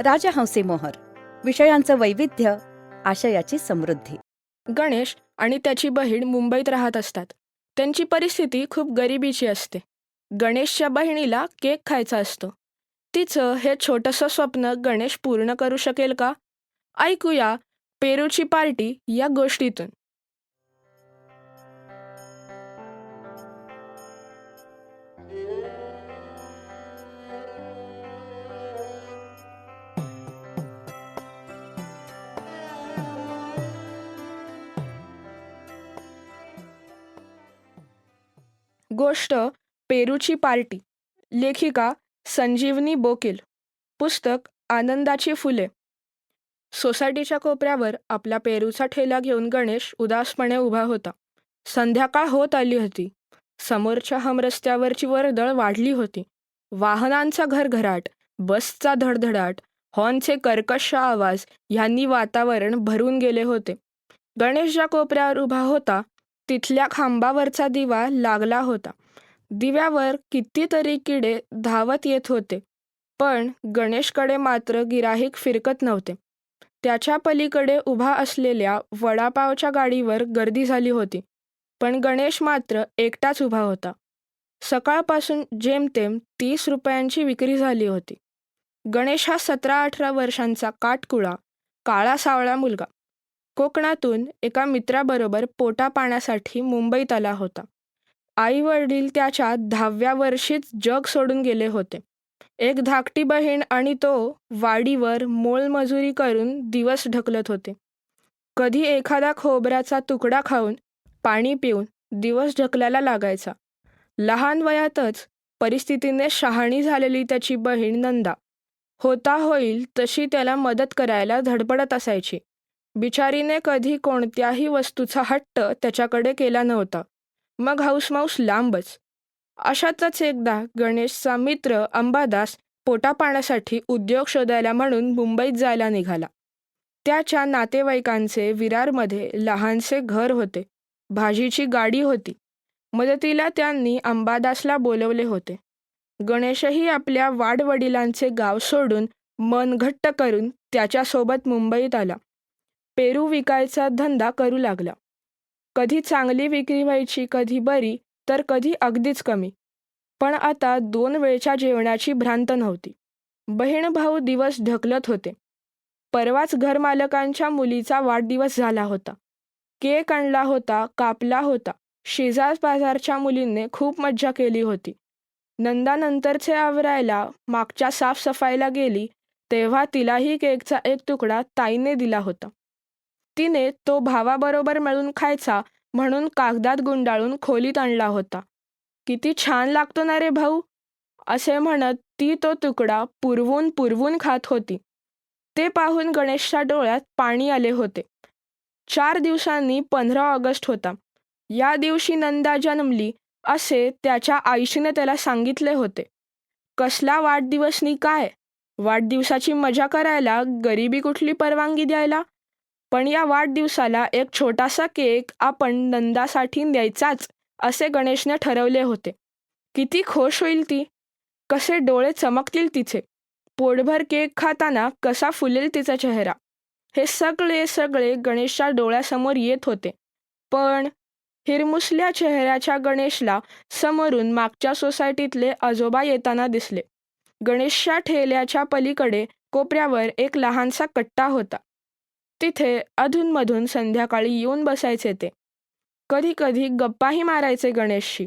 राजहंसी मोहर विषयांचं वैविध्य आशयाची समृद्धी. गणेश आणि त्याची बहीण मुंबईत राहत असतात. त्यांची परिस्थिती खूप गरिबीची असते. गणेशच्या बहिणीला केक खायचा असतो. तिचं हे छोटंसं स्वप्न गणेश पूर्ण करू शकेल का? ऐकूया पेरूची पार्टी या गोष्टीतून. गोष्ट पेरूची पार्टी. लेखिका संजीवनी बोकील. पुस्तक आनंदाची फुले. सोसायटीच्या कोपऱ्यावर आपला पेरूचा ठेला घेऊन गणेश उदासपणे उभा होता. संध्याकाळ होत आली होती. समोरच्या हमरस्त्यावरची वर्दळ वाढली होती. वाहनांचा घरघराट बसचा धडधडाट हॉर्नचे कर्कश आवाज ह्यांनी वातावरण भरून गेले होते. गणेश ज्या कोपऱ्यावर उभा होता तिथल्या खांबावरचा दिवा लागला होता. दिव्यावर कितीतरी किडे धावत येत होते पण गणेशकडे मात्र गिराहीक फिरकत नव्हते. त्याच्या पलीकडे उभा असलेल्या वडापावच्या गाडीवर गर्दी झाली होती पण गणेश मात्र एकटाच उभा होता. सकाळपासून जेमतेम तीस रुपयांची विक्री झाली होती. गणेश हा सतरा अठरा वर्षांचा काटकुळा काळा सावळा मुलगा. कोकणातून एका मित्राबरोबर पोटा पाण्यासाठी मुंबईत आला होता. आई वडील त्याच्या दहाव्या वर्षीच जग सोडून गेले होते. एक धाकटी बहीण आणि तो वाडीवर मोलमजुरी करून दिवस ढकलत होते. कधी एखादा खोबऱ्याचा तुकडा खाऊन पाणी पिऊन दिवस ढकलायला लागायचा. लहान वयातच परिस्थितीने शहाणी झालेली त्याची बहीण नंदा. होता होईल तशी त्याला मदत करायला धडपडत असायची. बिचारीने कधी कोणत्याही वस्तूचा हट्ट त्याच्याकडे केला नव्हता. मग हाऊसमाऊस लांबच. अशातच एकदा गणेशचा मित्र अंबादास पोटापाण्यासाठी उद्योग शोधायला म्हणून मुंबईत जायला निघाला. त्याच्या नातेवाईकांचे विरारमध्ये लहानसे घर होते. भाजीची गाडी होती. मदतीला त्यांनी अंबादासला बोलवले होते. गणेशही आपल्या वाडवडिलांचे गाव सोडून मन घट्ट करून त्याच्यासोबत मुंबईत आला. पेरू विकायचा धंदा करू लागला. कधी चांगली विक्री व्हायची कधी बरी तर कधी अगदीच कमी. पण आता दोन वेळच्या जेवणाची भ्रांत नव्हती. बहीण भाऊ दिवस ढकलत होते. परवाच घरमालकांच्या मुलीचा वाढदिवस झाला होता. केक आणला होता कापला होता. शेजार बाजारच्या मुलींनी खूप मज्जा केली होती. नंदानंतरचे आवरायला मागच्या साफसफाईला गेली तेव्हा तिलाही केकचा एक तुकडा ताईने दिला होता. तिने तो भावाबरोबर मिळून खायचा म्हणून कागदात गुंडाळून खोलीत आणला होता. किती छान लागतो ना रे भाऊ असे म्हणत ती तो तुकडा पुरवून पुरवून खात होती. ते पाहून गणेशच्या डोळ्यात पाणी आले होते. चार दिवसांनी पंधरा ऑगस्ट होता. या दिवशी नंदा जन्मली असे त्याच्या आईशीने त्याला सांगितले होते. कसला वाढदिवसनी काय? वाढदिवसाची मजा करायला गरिबी कुठली परवानगी द्यायला? पण या वाढदिवसाला एक छोटासा केक आपण नंदासाठी द्यायचाच असे गणेशने ठरवले होते. किती खुश होईल ती. कसे डोळे चमकतील तिचे. पोटभर केक खाताना कसा फुलेल तिचा चेहरा. हे सगळे सगळे गणेशच्या डोळ्यासमोर येत होते. पण हिरमुसल्या चेहऱ्याच्या गणेशला समोरून मागच्या सोसायटीतले आजोबा येताना दिसले. गणेशच्या ठेल्याच्या पलीकडे कोपऱ्यावर एक लहानसा कट्टा होता. तिथे अधूनमधून संध्याकाळी येऊन बसायचे ते. कधी कधी गप्पाही मारायचे गणेशशी.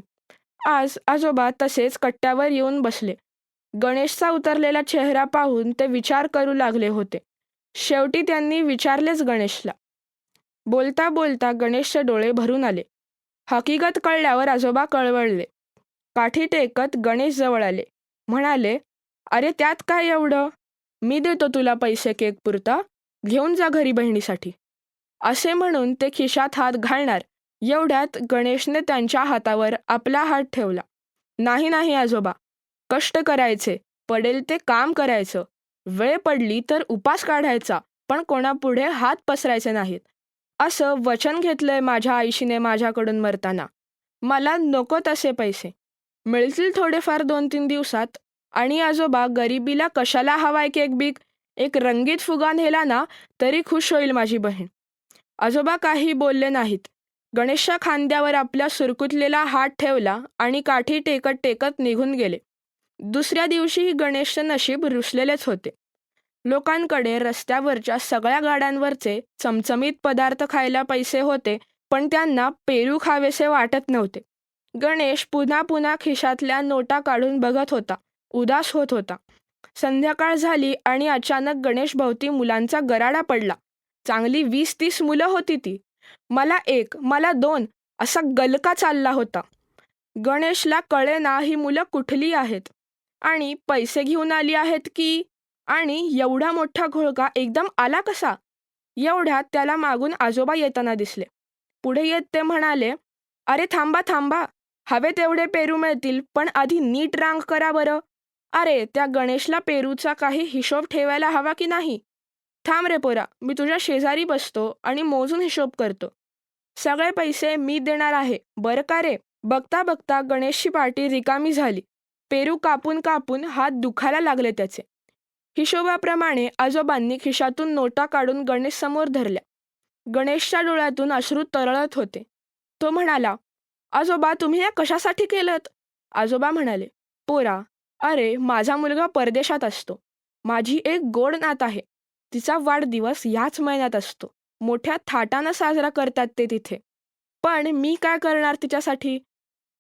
आज आजोबा तसेच कट्ट्यावर येऊन बसले. गणेशचा उतरलेला चेहरा पाहून ते विचार करू लागले होते. शेवटी त्यांनी विचारलेच गणेशला. बोलता बोलता गणेशचे डोळे भरून आले. हकीकत कळल्यावर आजोबा कळवळले. काठी टेकत गणेश जवळ आले. म्हणाले अरे त्यात काय एवढं? मी देतो तुला पैसे केक पुरता घेऊन जा घरी बहिणीसाठी. असे म्हणून ते खिशात हात घालणार. एवढ्यात गणेशने त्यांच्या हातावर आपला हात ठेवला. नाही नाही आजोबा. कष्ट करायचे. पडेल ते काम करायचं. वेळ पडली तर उपास काढायचा. पण कोणापुढे हात पसरायचे नाहीत. असं वचन घेतलंय माझ्या आईशीने माझ्याकडून मरताना. मला नको तसे पैसे. मिळतील थोडेफार दोन तीन दिवसात. आणि आजोबा गरिबीला कशाला हवाय केक बीक? एक रंगीत फुगा नेला ना तरी खुश होईल माझी बहीण. आजोबा काही बोलले नाहीत. गणेशच्या खांद्यावर आपला सुरकुतलेला हात ठेवला आणि काठी टेकत टेकत निघून गेले. दुसऱ्या दिवशीही गणेशचे नशीब रुसलेलेच होते. लोकांकडे रस्त्यावरच्या सगळ्या गाड्यांवरचे चमचमीत पदार्थ खायला पैसे होते पण त्यांना पेरू खावेसे वाटत नव्हते. गणेश पुन्हा पुन्हा खिशातल्या नोटा काढून बघत होता उदास होत होता. संध्याकाळ झाली आणि अचानक गणेशभोवती मुलांचा गराडा पडला. चांगली वीस तीस मुलं होती ती. मला एक मला दोन असा गलका चालला होता. गणेशला कळे ना ही मुलं कुठली आहेत? आणि पैसे घेऊन आली आहेत की? आणि एवढा मोठा घोळका एकदम आला कसा? एवढ्यात त्याला मागून आजोबा येताना दिसले. पुढे येत ते म्हणाले अरे थांबा थांबा. हवे तेवढे पेरू मिळतील पण आधी नीट रांग करा बरं. अरे त्या गणेशला पेरूचा काही हिशोब ठेवायला हवा की नाही? थांब रे पोरा मी तुझ्या शेजारी बसतो आणि मोजून हिशोब करतो. सगळे पैसे मी देणार आहे बरं का रे? बघता बघता गणेशची पार्टी रिकामी झाली. पेरू कापून कापून हात दुखायला लागले त्याचे. हिशोबाप्रमाणे आजोबांनी खिशातून नोटा काढून गणेश समोर धरल्या. गणेशच्या डोळ्यातून अश्रू तरळत होते. तो म्हणाला आजोबा तुम्ही हे कशासाठी केलं आजोबा म्हणाले पोरा अरे माझा मुलगा परदेशात असतो. माझी एक गोड नात आहे. तिचा वाढदिवस याच महिन्यात असतो. मोठ्या थाटानं साजरा करतात ते तिथे. पण मी काय करणार तिच्यासाठी?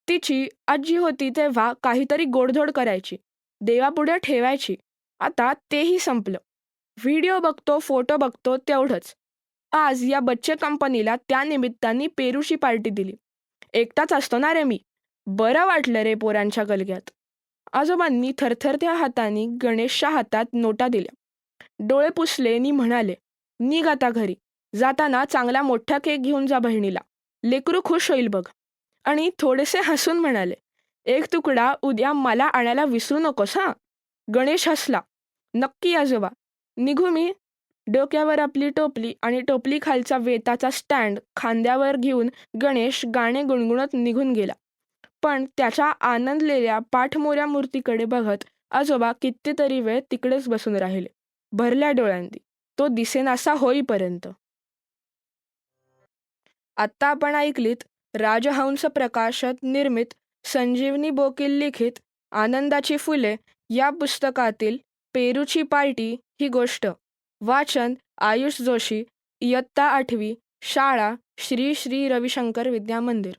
तिची आजी होती तेव्हा काहीतरी गोडधोड करायची. देवापुढे ठेवायची. आता तेही संपलं. व्हिडिओ बघतो फोटो बघतो तेवढंच. आज या बच्चे कंपनीला त्या निमित्ताने पेरूची पार्टी दिली. एकटाच असतो ना रे मी. बरं वाटलं रे पोरांच्या गलग्यात. आजोबांनी थरथरत्या हाताने गणेशच्या हातात नोटा दिल्या. डोळे पुसले नि म्हणाले निघ आता घरी. जाताना चांगला मोठा केक घेऊन जा बहिणीला. लेकरू खुश होईल बघ. आणि थोडेसे हसून म्हणाले एक तुकडा उद्या मला आणायला विसरू नकोस हां? गणेश हसला. नक्की आजोबा. निघू मी. डोक्यावर आपली टोपली आणि टोपली खालचा वेताचा स्टँड खांद्यावर घेऊन गणेश गाणे गुणगुणत निघून गेला. पण त्याच्या आनंदलेल्या पाठमोऱ्या मूर्तीकडे बघत आजोबा कितीतरी वेळ तिकडेच बसून राहिले. भरल्या डोळ्यांनी. तो दिसेनासा होईपर्यंत. आत्ता आपण ऐकलीत राजहंस प्रकाशत निर्मित संजीवनी बोकील लिखित आनंदाची फुले या पुस्तकातील पेरूची पार्टी ही गोष्ट. वाचन आयुष जोशी इयत्ता आठवी शाळा श्री श्री रविशंकर विद्या मंदिर